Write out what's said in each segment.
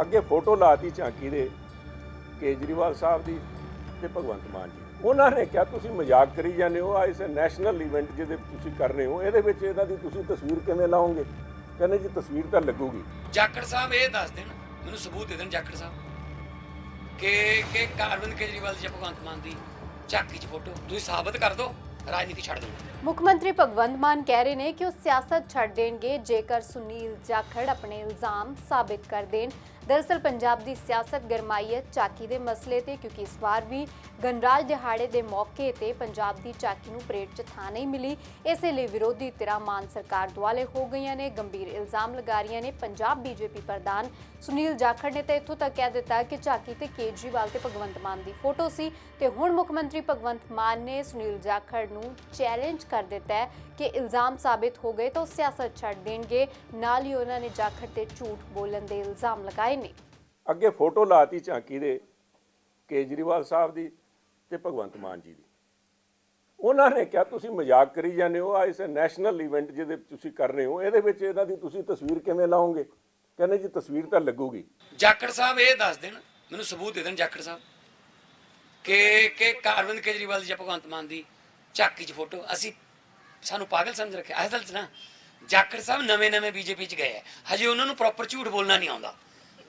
ਅੱਗੇ ਫੋਟੋ ਲਾਤੀ ਝਾਂਕੀ ਦੇ ਕੇਜਰੀਵਾਲ ਸਾਹਿਬ ਦੀ ਤੇ ਭਗਵੰਤ ਮਾਨ ਜੀ। ਉਹਨਾਂ ਨੇ ਕਿਹਾ ਤੁਸੀਂ ਮਜ਼ਾਕ ਕਰੀ ਜਾਂਦੇ ਹੋ ਆ ਇਸ ਨੈਸ਼ਨਲ ਇਵੈਂਟ ਜਿਹਦੇ ਤੁਸੀਂ ਕਰ ਰਹੇ ਹੋ ਇਹਦੇ ਵਿੱਚ ਇਹਨਾਂ ਦੀ ਤੁਸੀਂ ਤਸਵੀਰ ਕਿਵੇਂ ਲਾਓਗੇ? ਕਹਿੰਦੇ ਜੀ ਤਸਵੀਰ ਤਾਂ ਲੱਗੂਗੀ। ਜਾਖੜ ਸਾਹਿਬ ਇਹ ਦੱਸ ਦੇਣ ਮੈਨੂੰ ਸਬੂਤ ਦੇ ਦੇਣ ਜਾਖੜ ਸਾਹਿਬ ਕਿ ਕਿ ਅਰਵਿੰਦ ਕੇਜਰੀਵਾਲ ਦੀ ਜਾਂ ਭਗਵੰਤ ਮਾਨ ਦੀ ਝਾਕੀ 'ਚ ਫੋਟੋ ਤੁਸੀਂ ਸਾਬਤ ਕਰ ਦਿਓ ਰਾਜਨੀਤੀ ਛੱਡ ਦਿਓ। ਮੁੱਖ ਮੰਤਰੀ ਭਗਵੰਤ ਮਾਨ ਕਹਿ ਰਹੇ ਨੇ ਕਿ ਉਹ ਸਿਆਸਤ ਛੱਡ ਦੇਣਗੇ ਜੇਕਰ ਸੁਨੀਲ ਜਾਖੜ ਆਪਣੇ ਇਲਜ਼ਾਮ ਸਾਬਿਤ ਕਰ ਦੇਣ। ਦਰਅਸਲ ਪੰਜਾਬ ਦੀ ਸਿਆਸਤ ਗਰਮਾਈ ਹੈ ਚਾਕੀ ਦੇ ਮਸਲੇ ਤੇ, ਕਿਉਂਕਿ ਇਸ ਵਾਰ ਵੀ ਗਣਰਾਜ ਦਿਹਾੜੇ ਦੇ ਮੌਕੇ ਤੇ ਪੰਜਾਬ ਦੀ ਚਾਕੀ ਨੂੰ ਪਰੇਡ 'ਚ ਥਾਂ ਨਹੀਂ ਮਿਲੀ। ਇਸੇ ਲਈ ਵਿਰੋਧੀ ਧਿਰਾਂ ਮਾਨ ਸਰਕਾਰ ਦੁਆਲੇ ਹੋ ਗਈਆਂ ਨੇ, ਗੰਭੀਰ ਇਲਜ਼ਾਮ ਲਗਾ ਰਹੀਆਂ ਨੇ। ਪੰਜਾਬ ਬੀਜੇਪੀ ਪ੍ਰਧਾਨ ਸੁਨੀਲ ਜਾਖੜ ਨੇ ਤਾਂ ਇੱਥੋਂ ਤੱਕ ਕਹਿ ਦਿੱਤਾ ਕਿ ਚਾਕੀ ਤੇ ਕੇਜਰੀਵਾਲ ਤੇ ਭਗਵੰਤ ਮਾਨ ਦੀ ਫੋਟੋ ਸੀ ਤੇ ਹੁਣ ਮੁੱਖ ਮੰਤਰੀ ਭਗਵੰਤ ਮਾਨ ਨੇ ਸੁਨੀਲ ਜਾਖੜ ਨੂੰ ਚੈਲੰਜ ਕਰ ਦਿੱਤਾ ਕਿ ਇਲਜ਼ਾਮ ਸਾਬਿਤ ਹੋ ਗਏ ਤਾਂ ਉਹ ਸਿਆਸਤ ਛੱਡ ਦੇਣਗੇ। ਨਾਲ ਹੀ ਉਹਨਾਂ ਨੇ ਜਾਖੜ ਤੇ ਝੂਠ ਬੋਲਣ ਦੇ ਇਲਜ਼ਾਮ ਲਗਾਏ ਨੇ ਅੱਗੇ ਫੋਟੋ ਲਾਤੀ ਝਾਂਕੀ ਦੇ ਕੇਜਰੀਵਾਲ ਸਾਹਿਬ ਦੀ ਤੇ ਭਗਵੰਤ ਮਾਨ ਜੀ ਦੀ। ਉਹਨਾਂ ਨੇ ਕਿਹਾ ਤੁਸੀਂ ਮਜ਼ਾਕ ਕਰੀ ਜਾਂਦੇ ਹੋ। ਆ ਇਸ ਨੈਸ਼ਨਲ ਇਵੈਂਟ ਜਿਹਦੇ ਤੁਸੀਂ ਕਰ ਰਹੇ ਹੋ ਇਹਦੇ ਵਿੱਚ ਇਹਨਾਂ ਦੀ ਤੁਸੀਂ ਤਸਵੀਰ ਕਿਵੇਂ ਲਾਓਗੇ? ਕਹਿੰਦੇ ਜੀ ਤਸਵੀਰ ਤਾਂ ਲੱਗੂਗੀ। ਜਾਖੜ ਸਾਹਿਬ ਇਹ ਦੱਸ ਦੇਣ ਮੈਨੂੰ ਸਬੂਤ ਦੇ ਦੇਣ ਜਾਖੜ ਸਾਹਿਬ ਕਿ ਕਿ ਅਰਵਿੰਦ ਕੇਜਰੀਵਾਲ ਦੀ ਜਾਂ ਭਗਵੰਤ ਮਾਨ ਦੀ ਝਾਕੀ 'ਚ ਫੋਟੋ ਅਸੀਂ ਸਾਨੂੰ ਪਾਗਲ ਸਮਝ ਰੱਖਿਆ। ਅਸਲ 'ਚ ਨਾ ਜਾਖੜ ਸਾਹਿਬ ਨਵੇਂ ਨਵੇਂ ਬੀਜੇਪੀ 'ਚ ਗਏ ਹਜੇ ਉਹਨਾਂ ਨੂੰ ਪ੍ਰੋਪਰ ਝੂਠ ਬੋਲਣਾ ਨਹੀਂ ਆਉਂਦਾ।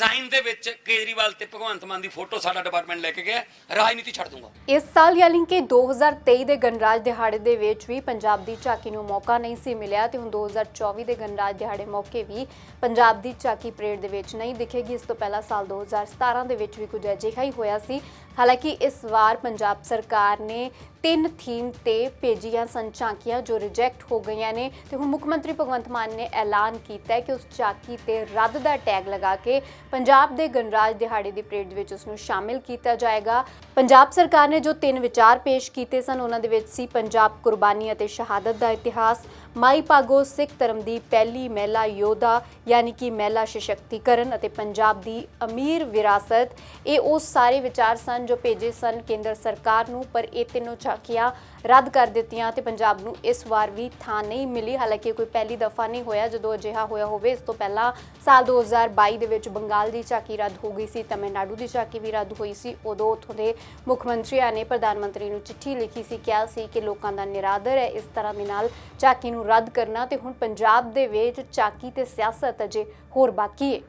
ਡਿਜ਼ਾਈਨ ਦੇ ਵਿੱਚ ਕੇਜਰੀਵਾਲ ਤੇ ਭਗਵੰਤ ਮਾਨ ਦੀ ਫੋਟੋ ਸਾਡਾ ਡਿਪਾਰਟਮੈਂਟ ਲੈ ਕੇ ਗਿਆ। ਰਾਜਨੀਤੀ ਛੱਡ ਦੂੰਗਾ। ਇਸ ਸਾਲ ਯਾਨੀ ਕਿ 2023 ਦੇ ਗਣਰਾਜ ਦਿਹਾੜੇ ਦੇ ਵਿੱਚ ਵੀ ਪੰਜਾਬ ਦੀ ਝਾਕੀ ਨੂੰ ਮੌਕਾ ਨਹੀਂ ਸੀ ਮਿਲਿਆ ਤੇ ਹੁਣ 2024 ਦੇ ਗਣਰਾਜ ਦਿਹਾੜੇ ਮੌਕੇ ਵੀ ਪੰਜਾਬ ਦੀ ਝਾਕੀ ਪਰੇਡ ਦੇ ਵਿੱਚ ਨਹੀਂ ਦਿਖੇਗੀ। ਇਸ ਤੋਂ ਪਹਿਲਾਂ ਸਾਲ 2017 ਦੇ ਵਿੱਚ ਵੀ ਕੁਝ ਅਜਿਹਾ ਹੀ ਹੋਇਆ ਸੀ। ਹਾਲਾਂਕਿ ਇਸ ਵਾਰ ਪੰਜਾਬ ਸਰਕਾਰ ਨੇ ਤਿੰਨ ਥੀਮ ਤੇ ਭੇਜੀਆਂ ਸਨ ਝਾਕੀਆਂ ਜੋ ਰਿਜੈਕਟ ਹੋ ਗਈਆਂ ਨੇ ਤੇ ਹੁਣ ਮੁੱਖ ਮੰਤਰੀ ਭਗਵੰਤ ਮਾਨ ਨੇ ਐਲਾਨ ਕੀਤਾ ਹੈ ਕਿ ਉਸ ਝਾਕੀ ਤੇ ਰੱਦ ਦਾ ਟੈਗ ਲਗਾ ਕੇ ਪੰਜਾਬ ਦੇ ਗਣਰਾਜ ਦਿਹਾੜੇ ਦੀ ਪਰੇਡ ਵਿੱਚ ਉਸ ਨੂੰ ਸ਼ਾਮਿਲ ਕੀਤਾ ਜਾਏਗਾ। ਪੰਜਾਬ ਸਰਕਾਰ ਨੇ ਜੋ ਤਿੰਨ ਵਿਚਾਰ ਪੇਸ਼ ਕੀਤੇ ਸਨ, ਉਹਨਾਂ ਦੇ ਵਿੱਚ ਸੀ ਪੰਜਾਬ ਕੁਰਬਾਨੀ ਅਤੇ ਸ਼ਹਾਦਤ ਦਾ ਇਤਿਹਾਸ, ਮਾਈ ਭਾਗੋ, ਸਿੱਖ ਧਰਮ ਦੀ ਪਹਿਲੀ ਮਹਿਲਾ ਯੋਧਾ ਯਾਨੀ ਕਿ ਮਹਿਲਾ ਸਸ਼ਕਤੀਕਰਨ ਅਤੇ ਪੰਜਾਬ ਦੀ ਅਮੀਰ ਵਿਰਾਸਤ, ਇਹ ਉਹ ਸਾਰੇ ਵਿਚਾਰ ਸਨ ਜੋ ਭੇਜੇ ਸਨ ਕੇਂਦਰ ਸਰਕਾਰ ਨੂੰ, ਪਰ ਇਹ ਤਿੰਨੋਂ ਝਾਕੀਆਂ ਰੱਦ ਕਰ ਦਿੱਤੀਆਂ ਤੇ ਪੰਜਾਬ ਨੂੰ ਇਸ ਵਾਰ ਵੀ ਥਾਂ ਨਹੀਂ ਮਿਲੀ। ਹਾਲਾਂਕਿ ਕੋਈ ਪਹਿਲੀ ਦਫਾ ਨਹੀਂ ਹੋਇਆ। ਜਦੋਂ ਅਜਿਹਾ ਹੋਇਆ ਹੋਵੇ, ਇਸ ਤੋਂ ਪਹਿਲਾਂ ਸਾਲ 2022 ਦੇ ਵਿੱਚ ਬੰਗਾਲ ਦੀ ਝਾਕੀ ਰੱਦ ਹੋ ਗਈ ਸੀ, ਤਮਿਲਨਾਡੂ ਦੀ ਝਾਕੀ ਵੀ ਰੱਦ ਹੋਈ ਸੀ। ਉਦੋਂ ਉੱਥੋਂ ਦੇ ਮੁੱਖ ਮੰਤਰੀਆਂ ਨੇ ਪ੍ਰਧਾਨ ਮੰਤਰੀ ਨੂੰ ਚਿੱਠੀ ਲਿਖੀ ਸੀ, ਕਿਹਾ ਸੀ ਕਿ ਲੋਕਾਂ ਦਾ ਨਿਰਾਦਰ ਹੈ, ਇਸ ਤਰ੍ਹਾਂ ਦੇ ਨਾਲ ਝਾਕੀ ਨੂੰ ਰੱਦ ਕਰਨਾ ਤੇ ਹੁਣ ਪੰਜਾਬ ਦੇ ਵਿੱਚ ਝਾਕੀ ਤੇ ਸਿਆਸਤ ਅਜੇ ਹੋਰ ਬਾਕੀ ਹੈ